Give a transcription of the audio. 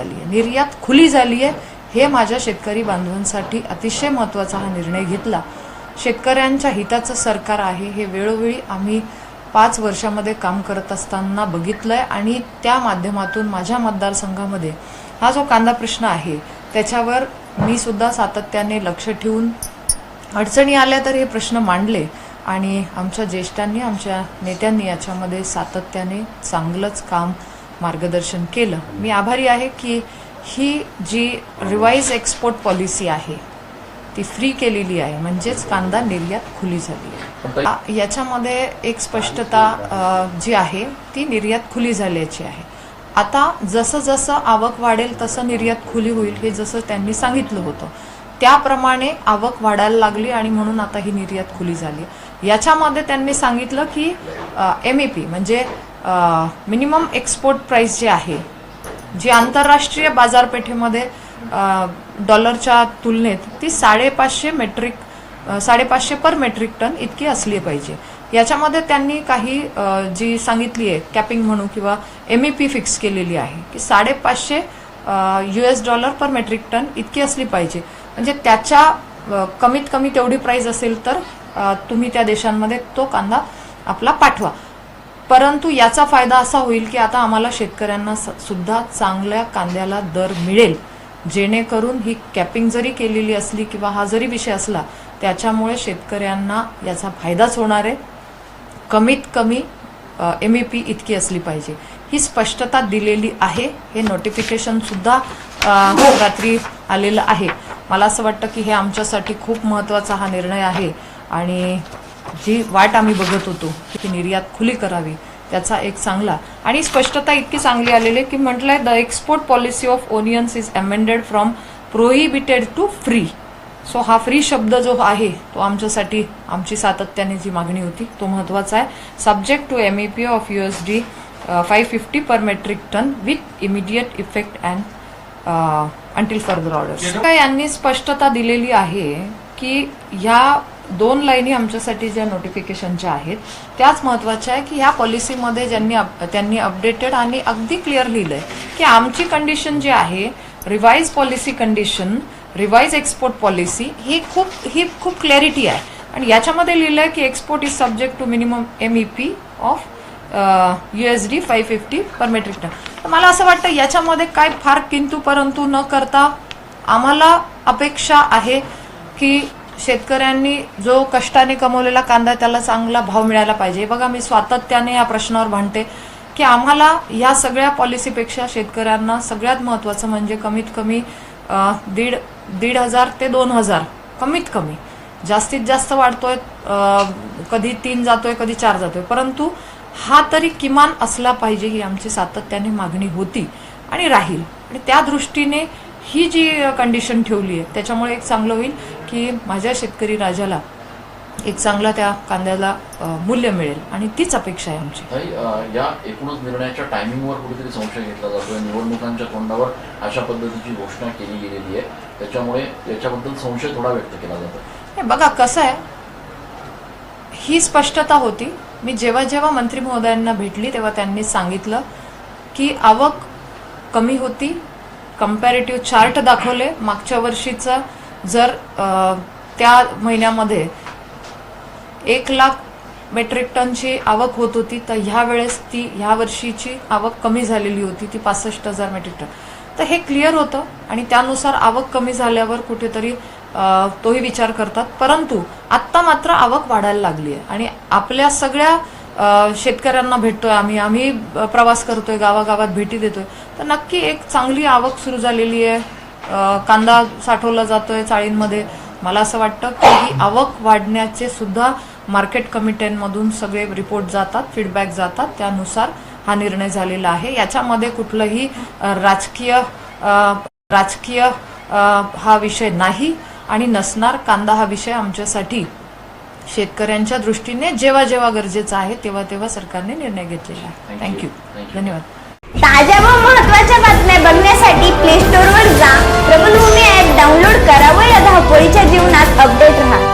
झाली आहे. निर्यात खुली झाली आहे. हे माझ्या शेतकरी बांधवांसाठी अतिशय महत्त्वाचा हा निर्णय घेतला. शेतकऱ्यांच्या हिताचं सरकार आहे हे वेळोवेळी आम्ही पाच वर्षामध्ये काम करत असताना बघितलं आहे आणि त्या माध्यमातून माझ्या मतदारसंघामध्ये हा जो कांदा प्रश्न आहे त्याच्यावर मी सुद्धा सातत्याने लक्ष ठेवून अडचणी आल्या तर हे प्रश्न मांडले आणि आमच्या ज्येष्ठांनी आमच्या नेत्यांनी याच्यामध्ये सातत्याने चांगलंच काम मार्गदर्शन केलं. मी आभारी आहे की ही जी रिवाईज एक्सपोर्ट पॉलिसी आहे ती फ्री केलेली आहे. म्हणजेच कांदा निर्यात खुली झाली आहे. याच्यामध्ये एक स्पष्टता जी आहे ती निर्यात खुली झाल्याची आहे. आता जसं जसं आवक वाढेल तसं निर्यात खुली होईल हे जसं त्यांनी सांगितलं होतं त्याप्रमाणे आवक वाढायला लागली आणि म्हणून आता ही निर्यात खुली झाली. याच्यामध्ये त्यांनी सांगितलं की एम ए पी म्हणजे मिनिमम एक्सपोर्ट प्राईस जे आहे जी आंतरराष्ट्रीय बाजारपेठेमध्ये डॉलरच्या तुलनेत ती साडेपाचशे मेट्रिक साडेपाचशे पर मेट्रिक टन इतकी असली पाहिजे. याच्यामध्ये त्यांनी काही जी सांगितली आहे कॅपिंग म्हणू किंवा एम ई पी फिक्स केलेली आहे की साडेपाचशे U S dollar per metric ton इतकी असली पाहिजे. म्हणजे त्याच्या कमीत कमी तेवढी प्राईस असेल तर तुम्ही त्या देशांमध्ये तो कांदा आपला पाठवा. परंतु याचा फायदा असा होईल की आता आम्हाला शेतकऱ्यांना सुद्धा चांगल्या कांद्याला दर मिळेल. जेणेकरून ही कॅपिंग जरी केलेली असली किंवा हा जरी विषय असला त्याच्यामुळे शेतकऱ्यांना याचा फायदाच होणार आहे. कमीत कमी एम ई पी इतकी असली पाहिजे. ही स्पष्टता दिलेली आहे. हे नोटिफिकेशन सुद्धा अ, रात्री आलेलं आहे. मला असं वाटतं की हे आमच्यासाठी खूप महत्त्वाचा हा निर्णय आहे. आणि जी वाट आम्ही बघत होतो की निर्यात खुली करावी त्याचा एक चांगला आणि स्पष्टता इतकी चांगली आलेली आहे की म्हटलंय the export policy of onions is amended from prohibited to free so हा फ्री शब्द जो आहे तो आमच्यासाठी आमची सातत्याने जी मागणी होती तो महत्त्वाचा आहे. Subject to M E P of U S D five fifty per metric ton with immediate effect and until further order यांनी स्पष्टता दिलेली आहे की ह्या दोन लाईनी आमच्यासाठी ज्या नोटिफिकेशनच्या आहेत त्याच महत्त्वाच्या आहे की ह्या पॉलिसीमध्ये ज्यांनी अप- त्यांनी अपडेटेड आणि अगदी क्लिअर लिहिलंय की आमची कंडिशन जी आहे revise policy condition revise export policy ही खूप ही खूप क्लॅरिटी आहे. आणि याच्यामध्ये लिहिलं आहे की export is subject to minimum M E P of U S D five fifty per metric ton तर मला असं वाटतं याच्यामध्ये काय फार किंतू परंतु न करता आम्हाला अपेक्षा आहे की शेतकऱ्यांनी जो कष्टाने कमवलेला कांदा त्याला चांगला भाव मिळायला पाहिजे. बघा मी सातत्याने या प्रश्नावर भांडते की आम्हाला या सगळ्या पॉलिसीपेक्षा शेतकऱ्यांना सगळ्यात महत्त्वाचं म्हणजे कमीत कमी दीड दीड हजार ते दोन हजार कमीत कमी. जास्तीत जास्त वाढतोय कधी तीन जातोय कधी चार जातोय. परंतु हा तरी किमान असला पाहिजे ही आमची सातत्याने मागणी होती आणि राहील. आणि त्या दृष्टीने ही जी कंडिशन ठेवली आहे त्याच्यामुळे एक चांगलं होईल की माझ्या शेतकरी राजाला एक चांगला त्या कांद्याला मूल्य मिळेल आणि तीच अपेक्षा आहे आमची. या एकूणच निर्णयाच्या टायमिंगवर कुठेतरी संशय घेतला जातोय. निवडणुकांच्या तोंडावर अशा पद्धतीची घोषणा केली गेलेली आहे. त्याच्यामुळे याच्याबद्दल संशय थोडा व्यक्त केला जातो बघा कसं आहे? ही स्पष्टता होती. मी जेव्हा जेव्हा मंत्री महोदयांना भेटली तेव्हा त्यांनी सांगितलं की आवक कमी होती कम्पॅरेटिव्ह चार्ट दाखवले. मागच्या वर्षीचं जर त्या महिन्यामध्ये एक लाख मेट्रिक टनची आवक होत होती तर ह्या वेळेस ती ह्या वर्षीची आवक कमी झालेली होती ती पासष्ट हजार मेट्रिक टन. तर हे क्लिअर होतं आणि त्यानुसार आवक कमी झाल्यावर कुठेतरी तोही विचार करतात. परंतु आत्ता मात्र आवक वाढायला लागली आहे. आणि आपल्या सगळ्या शेतकऱ्यांना भेटतोय आम्ही. आम्ही प्रवास करतोय गावागावात भेटी देतोय. तर नक्की एक चांगली आवक सुरू झालेली आहे. कांदा साठवला जातोय चाळींमध्ये. मला असं वाटतं की ही आवक वाढण्याचे सुद्धा मार्केट कमिट्यांमधून सगळे रिपोर्ट जातात फीडबॅक जातात. त्यानुसार हा निर्णय झालेला आहे. याच्यामध्ये कुठलंही राजकीय राजकीय हा विषय नाही आणि नसणार. कांदा हा विषय आमच्यासाठी शेतकऱ्यांच्या दृष्टीने जेव्हा जेव्हा गरजेचं आहे तेव्हा तेव्हा सरकारने निर्णय घेतलेला आहे. थँक्यू. धन्यवाद. ताज्या व महत्त्वाच्या बातम्या बघण्यासाठी प्ले स्टोअरवर जा. प्रबलभूमी ॲप डाउनलोड करा व या धावपळीच्या जीवनात अपडेट राहा.